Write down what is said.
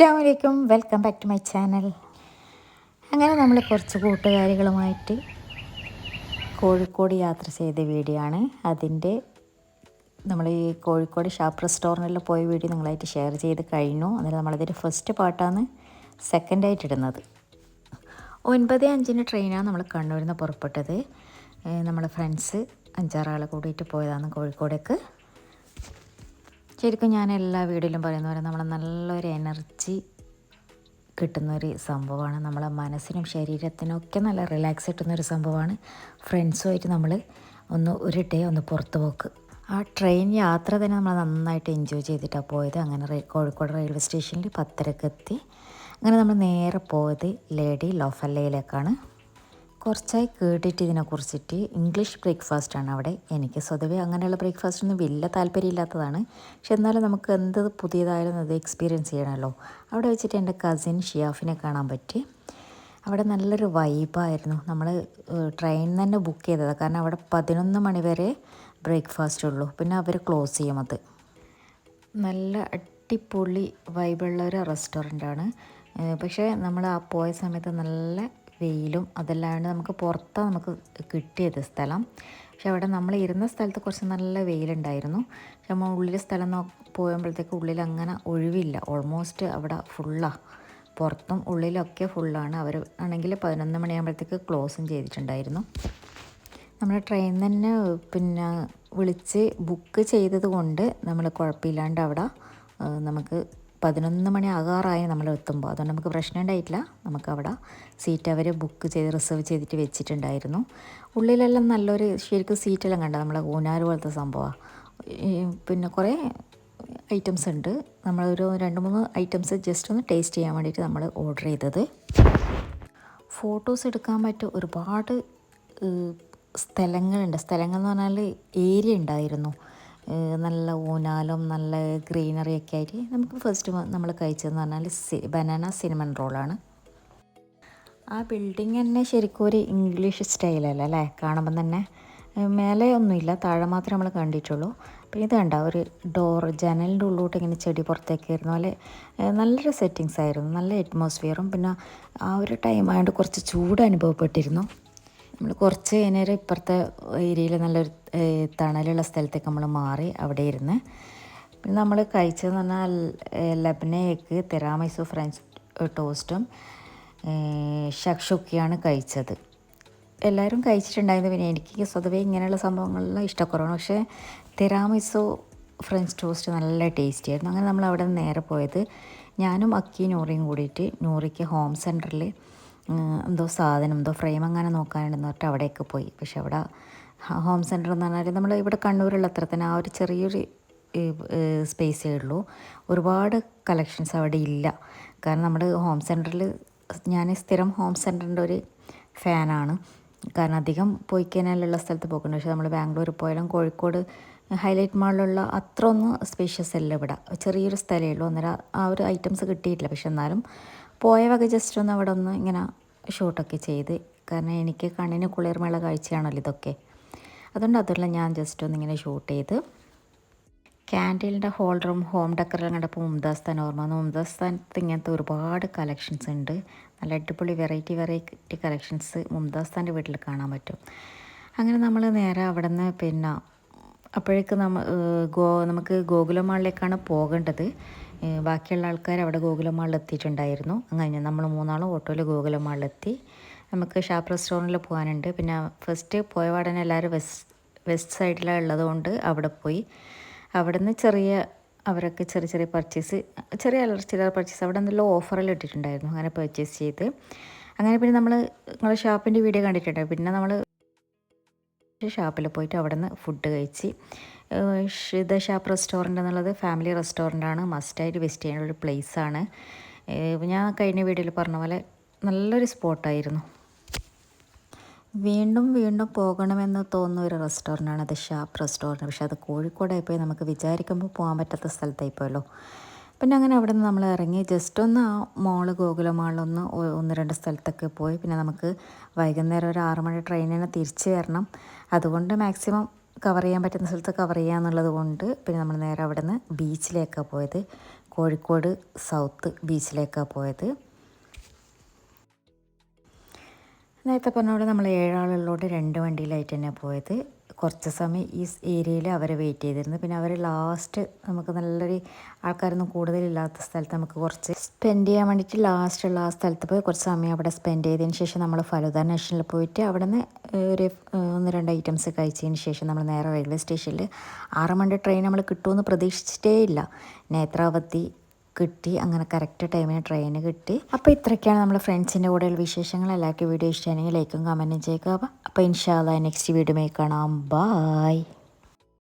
അസ്സാം വലൈക്കും welcome back to my channel അങ്ങനെ നമ്മൾ കുറച്ച് കൂട്ടുകാരികളുമായിട്ട് കോഴിക്കോട് യാത്ര ചെയ്ത വീഡിയോ ആണ്. അതിന്റെ നമ്മൾ ഈ കോഴിക്കോട് ഷാപ്പ് റെസ്റ്റോറന്റിൽ പോയ വീഡിയോ നിങ്ങളായിട്ട് ഷെയർ ചെയ്ത് കഴിഞ്ഞു. അതിൽ നമ്മളതിന്റെ ഫസ്റ്റ് പാട്ടാണ് സെക്കൻഡായിട്ട് ഇടുന്നത്. ഒൻപത് അഞ്ചിന് ട്രെയിനാണ് നമ്മൾ കണ്ണൂരിൽ നിന്ന് പുറപ്പെട്ടത് നമ്മളെ ഫ്രണ്ട്സ് അഞ്ചാറാളെ കൂടിയിട്ട് പോയതാണ് കോഴിക്കോടേക്ക്. ശരിക്കും ഞാൻ എല്ലാ വീഡിയോയിലും പറയുന്ന പോലെ നമ്മൾ നല്ലൊരു എനർജി കിട്ടുന്നൊരു സംഭവമാണ്. നമ്മളെ മനസ്സിനും ശരീരത്തിനും ഒക്കെ നല്ല റിലാക്സ് കിട്ടുന്നൊരു സംഭവമാണ്. ഫ്രണ്ട്സുമായിട്ട് നമ്മൾ ഒന്ന് ഒരു ഡേ ഒന്ന് പുറത്ത് പോക്ക്. ആ ട്രെയിൻ യാത്ര തന്നെ നമ്മൾ നന്നായിട്ട് എൻജോയ് ചെയ്തിട്ടാണ് പോയത്. അങ്ങനെ കോഴിക്കോട് റെയിൽവേ സ്റ്റേഷനിൽ പത്തരക്കെത്തി. അങ്ങനെ നമ്മൾ നേരെ പോയത് ലേഡി ലോഫല്ലയിലേക്കാണ്. കുറച്ചായി കേട്ടിട്ട് ഇതിനെക്കുറിച്ചിട്ട് ഇംഗ്ലീഷ് ബ്രേക്ക്ഫാസ്റ്റാണ് അവിടെ എനിക്ക് സ്വതവേ അങ്ങനെയുള്ള ബ്രേക്ക്ഫാസ്റ്റൊന്നും വലിയ താല്പര്യമില്ലാത്തതാണ്. പക്ഷെ എന്നാലും നമുക്ക് എന്ത് പുതിയതായാലും അത് എക്സ്പീരിയൻസ് ചെയ്യണമല്ലോ. അവിടെ വെച്ചിട്ട് എന്റെ കസിൻ ഷിയാഫിനെ കാണാൻ പറ്റി. അവിടെ നല്ലൊരു വൈബായിരുന്നു നമ്മൾ ട്രെയിൻ തന്നെ ബുക്ക് ചെയ്തതാണ് കാരണം അവിടെ പതിനൊന്ന് മണി വരെ ബ്രേക്ക്ഫാസ്റ്റ് ഉള്ളൂ. പിന്നെ അവർ ക്ലോസ് ചെയ്യും അത്. നല്ല അടിപൊളി വൈബുള്ള ഒരു റെസ്റ്റോറന്റാണ് പക്ഷേ നമ്മൾ ആ പോയ സമയത്ത് നല്ല വെയിലും അതല്ലാണ്ട് നമുക്ക് പുറത്താണ് നമുക്ക് കിട്ടിയത് സ്ഥലം. പക്ഷെ അവിടെ നമ്മൾ ഇരുന്ന സ്ഥലത്ത് കുറച്ച് നല്ല വെയിലുണ്ടായിരുന്നു. പക്ഷെ നമ്മൾ ഉള്ളിൽ സ്ഥലം നോ പോയപ്പോഴത്തേക്ക് ഉള്ളിൽ അങ്ങനെ ഒഴിവില്ല. ഓൾമോസ്റ്റ് അവിടെ ഫുള്ളാണ് പുറത്തും ഉള്ളിലൊക്കെ ഫുള്ളാണ് അവർ ആണെങ്കിൽ പതിനൊന്ന് മണിയാകുമ്പോഴത്തേക്ക് ക്ലോസും ചെയ്തിട്ടുണ്ടായിരുന്നു. നമ്മൾ ട്രെയിൻ തന്നെ പിന്നെ വിളിച്ച് ബുക്ക് ചെയ്തത് കൊണ്ട് നമ്മൾ കുഴപ്പമില്ലാണ്ട് അവിടെ നമുക്ക് പതിനൊന്ന് മണി ആകാറായി നമ്മൾ എത്തുമ്പോൾ. അതുകൊണ്ട് നമുക്ക് പ്രശ്നം ഉണ്ടായിട്ടില്ല. നമുക്ക് അവിടെ സീറ്റ് അവർ ബുക്ക് ചെയ്ത് റിസർവ് ചെയ്തിട്ട് വെച്ചിട്ടുണ്ടായിരുന്നു. ഉള്ളിലെല്ലാം നല്ലൊരു ശരിക്കും സീറ്റെല്ലാം കണ്ട? നമ്മളെ ഊനാർ പോലത്തെ സംഭവമാണ് പിന്നെ കുറേ ഐറ്റംസ് ഉണ്ട്. നമ്മളൊരു രണ്ട് മൂന്ന് ഐറ്റംസ് ജസ്റ്റ് ഒന്ന് ടേസ്റ്റ് ചെയ്യാൻ വേണ്ടിയിട്ട് നമ്മൾ ഓർഡർ ചെയ്തത്. ഫോട്ടോസ് എടുക്കാൻ പറ്റിയ ഒരുപാട് സ്ഥലങ്ങളുണ്ട്. സ്ഥലങ്ങൾ എന്ന് പറഞ്ഞാൽ ഏരിയ ഉണ്ടായിരുന്നു. നല്ല ഊനാലും നല്ല ഗ്രീനറി ഒക്കെ ആയിട്ട് നമുക്ക് ഫസ്റ്റ് നമ്മൾ കഴിച്ചതെന്ന് പറഞ്ഞാൽ ബനാന സിനിമൻ റോളാണ് ആ ബിൽഡിങ് തന്നെ ശരിക്കും ഒരു ഇംഗ്ലീഷ് സ്റ്റൈലല്ല അല്ലേ കാണുമ്പം തന്നെ മേലെ ഒന്നുമില്ല താഴെ മാത്രമേ നമ്മൾ കണ്ടിട്ടുള്ളൂ. അപ്പോൾ ഇത് കണ്ട ഒരു ഡോർ ജനലിന്റെ ഉള്ളിലോട്ട് ഇങ്ങനെ ചെടി പുറത്തേക്ക് വരുന്ന പോലെ നല്ലൊരു സെറ്റിങ്സ് ആയിരുന്നു. നല്ല അറ്റ്മോസ്ഫിയറും പിന്നെ ആ ഒരു ടൈം ആയതുകൊണ്ട് കുറച്ച് ചൂട് അനുഭവപ്പെട്ടിരുന്നു. നമ്മൾ കുറച്ച് നേരം ഇപ്പുറത്തെ ഏരിയയിൽ നല്ലൊരു തണലുള്ള സ്ഥലത്തേക്ക് നമ്മൾ മാറി അവിടെ ഇരുന്ന്. പിന്നെ നമ്മൾ കഴിച്ചതെന്ന് പറഞ്ഞാൽ ലബ്നയ്ക്ക് തെറാമൈസോ ഫ്രഞ്ച് ടോസ്റ്റും ഷക്ഷൊക്കെയാണ് കഴിച്ചത്. എല്ലാവരും കഴിച്ചിട്ടുണ്ടായിരുന്നു. പിന്നെ എനിക്ക് സ്വതവേ ഇങ്ങനെയുള്ള സംഭവങ്ങളെല്ലാം ഇഷ്ടക്കുറവാണ്. പക്ഷേ തെറാമിസോ ഫ്രഞ്ച് ടോസ്റ്റ് നല്ല ടേസ്റ്റി ആയിരുന്നു അങ്ങനെ നമ്മൾ അവിടെ നിന്ന് നേരെ പോയത് ഞാനും അക്കി നൂറിയും കൂടിയിട്ട് നൂറിക്ക് ഹോം സെന്ററിൽ എന്തോ സാധനം എന്തോ ഫ്രെയിം അങ്ങനെ നോക്കാനുണ്ടെന്ന് പറഞ്ഞിട്ട് അവിടെയൊക്കെ പോയി. പക്ഷെ അവിടെ ഹോം സെന്റർ എന്ന് പറഞ്ഞാൽ നമ്മൾ ഇവിടെ കണ്ണൂരുള്ള അത്ര തന്നെ ആ ഒരു ചെറിയൊരു സ്പേസേ ഉള്ളൂ. ഒരുപാട് കളക്ഷൻസ് അവിടെ ഇല്ല. കാരണം നമ്മൾ ഹോം സെന്ററിൽ ഞാൻ സ്ഥിരം ഹോം സെന്ററിന്റെ ഒരു ഫാനാണ് കാരണം അധികം പോയി കഴിഞ്ഞാലുള്ള സ്ഥലത്ത് പോകുന്നത് പക്ഷേ നമ്മൾ ബാംഗ്ലൂർ പോയാലും കോഴിക്കോട് ഹൈലൈറ്റ് മാളിലുള്ള അത്ര ഒന്നും സ്പേഷ്യസ് അല്ല ഇവിടെ. ചെറിയൊരു സ്ഥലമേ ഉള്ളൂ. അന്നേരം ആ ഒരു ഐറ്റംസ് കിട്ടിയിട്ടില്ല. പക്ഷെ എന്നാലും പോയ വക ജസ്റ്റ് ഒന്ന് അവിടെ ഒന്ന് ഇങ്ങനെ ഷൂട്ടൊക്കെ ചെയ്ത്. കാരണം എനിക്ക് കണ്ണിന് കുളിർമയുള്ള കാഴ്ചയാണല്ലോ ഇതൊക്കെ. അതുകൊണ്ട് അതെല്ലാം ഞാൻ ജസ്റ്റ് ഒന്ന് ഇങ്ങനെ ഷൂട്ട് ചെയ്ത് ക്യാൻഡിലിന്റെ ഹോൾഡറും ഹോം ഡെക്കറെല്ലാം കണ്ടപ്പോൾ മുംതാസ് സ്ഥാൻ ഓർമ്മ മുംതാസ് സ്ഥാനത്ത് ഇങ്ങനത്തെ ഒരുപാട് കളക്ഷൻസ് ഉണ്ട്. നല്ല അടിപൊളി വെറൈറ്റി വെറൈറ്റി കളക്ഷൻസ് മുംതാസ് സ്ഥാന്റെ വീട്ടിൽ കാണാൻ പറ്റും. അങ്ങനെ നമ്മൾ നേരെ അവിടെ നിന്ന് പിന്നെ അപ്പോഴേക്ക് നമ്മ ഗോ നമുക്ക് ഗോകുലമാളിലേക്കാണ് പോകേണ്ടത്. ബാക്കിയുള്ള ആൾക്കാർ അവിടെ ഗോകുലമാളിൽ എത്തിയിട്ടുണ്ടായിരുന്നു. അങ്ങനെ നമ്മൾ മൂന്നാളും ഓട്ടോയിൽ ഗോകുലമാളിലെത്തി നമുക്ക് ഷാപ്പ് റെസ്റ്റോറന്റിൽ പോകാനുണ്ട്. പിന്നെ ഫസ്റ്റ് പോയ പാടനെ എല്ലാവരും വെസ്റ്റ് വെസ്റ്റ് സൈഡിലാണ് ഉള്ളതുകൊണ്ട് അവിടെ പോയി. അവിടെ നിന്ന് ചെറിയ അവരൊക്കെ ചെറിയ ചെറിയ പർച്ചേസ് ചെറിയ ചില്ലറ പർച്ചേസ് അവിടെ എന്തെല്ലാം ഓഫറിൽ ഇട്ടിട്ടുണ്ടായിരുന്നു. അങ്ങനെ പർച്ചേസ് ചെയ്ത്. അങ്ങനെ പിന്നെ നമ്മൾ നിങ്ങളെ ഷാപ്പിന്റെ വീഡിയോ കണ്ടിട്ടുണ്ടായിരുന്നു. പിന്നെ നമ്മൾ ഷാപ്പിൽ പോയിട്ട് അവിടെ നിന്ന് ഫുഡ് കഴിച്ച്. ഷിത ഷാപ്പ് റെസ്റ്റോറന്റ് എന്നുള്ളത് ഫാമിലി റെസ്റ്റോറന്റാണ്. മസ്റ്റായിട്ട് വിസിറ്റ് ചെയ്യുന്ന ഒരു പ്ലേസാണ്. ഞാൻ കഴിഞ്ഞ വീഡിയോയിൽ പറഞ്ഞ പോലെ നല്ലൊരു സ്പോട്ടായിരുന്നു. വീണ്ടും വീണ്ടും പോകണമെന്ന് തോന്നുന്ന ഒരു റെസ്റ്റോറന്റാണ് അത് ഷാപ്പ് റെസ്റ്റോറന്റ് പക്ഷേ അത് കോഴിക്കോടായി പോയി നമുക്ക് വിചാരിക്കുമ്പോൾ പോകാൻ പറ്റാത്ത സ്ഥലത്തായി പോയല്ലോ പിന്നെ അങ്ങനെ അവിടെ നിന്ന് നമ്മൾ ഇറങ്ങി ജസ്റ്റ് ഒന്ന് ആ മോൾ ഗോകുല മാളിലൊന്ന് ഒന്ന് രണ്ട് സ്ഥലത്തൊക്കെ പോയി. പിന്നെ നമുക്ക് വൈകുന്നേരം ഒരു ആറ് മണി ട്രെയിനിന് തിരിച്ചു വരണം. അതുകൊണ്ട് മാക്സിമം കവർ ചെയ്യാൻ പറ്റുന്ന സ്ഥലത്ത് കവർ ചെയ്യാന്നുള്ളത് കൊണ്ട് പിന്നെ നമ്മൾ നേരെ അവിടെ നിന്ന് ബീച്ചിലേക്കാണ് പോയത്. കോഴിക്കോട് സൗത്ത് ബീച്ചിലേക്കാണ് പോയത്. നേരത്തെ പറഞ്ഞ പോലെ നമ്മൾ ഏഴാളുള്ളതുകൊണ്ട് രണ്ട് വണ്ടിയിലായിട്ട് തന്നെ പോയത്. കുറച്ച് സമയം ഈ ഏരിയയിൽ അവരെ വെയിറ്റ് ചെയ്തിരുന്നു. പിന്നെ അവർ ലാസ്റ്റ് നമുക്ക് നല്ലൊരു ആൾക്കാരൊന്നും കൂടുതലില്ലാത്ത സ്ഥലത്ത് നമുക്ക് കുറച്ച് സ്പെൻഡ് ചെയ്യാൻ വേണ്ടിയിട്ട് ലാസ്റ്റ് ഉള്ള ആ സ്ഥലത്ത് പോയി കുറച്ച് സമയം അവിടെ സ്പെൻഡ് ചെയ്തതിന് ശേഷം നമ്മൾ ഫലുദ നാഷണലിൽ പോയിട്ട് അവിടെ നിന്ന് ഒരു ഒന്ന് രണ്ട് ഐറ്റംസ് കഴിച്ചതിന് ശേഷം നമ്മൾ നേരെ റെയിൽവേ സ്റ്റേഷനിൽ ആറ് മണി ട്രെയിൻ നമ്മൾ കിട്ടുമെന്ന് പ്രതീക്ഷിച്ചിട്ടേ ഇല്ല. നേത്രാവതി കിട്ടി. അങ്ങനെ കറക്റ്റ് ടൈമിന് ട്രെയിൻ കിട്ടി. അപ്പോൾ ഇത്രയൊക്കെയാണ് നമ്മൾ ഫ്രണ്ട്സിന്റെ കൂടെയുള്ള വിശേഷങ്ങൾ. എല്ലാവർക്കും വീഡിയോ ഇഷ്ടമാണെങ്കിൽ ലൈക്കും കമന്റും ചെയ്യുക. അപ്പോൾ ഇൻഷാല്ല നെക്സ്റ്റ് വീഡിയോ കാണാം. ബായ്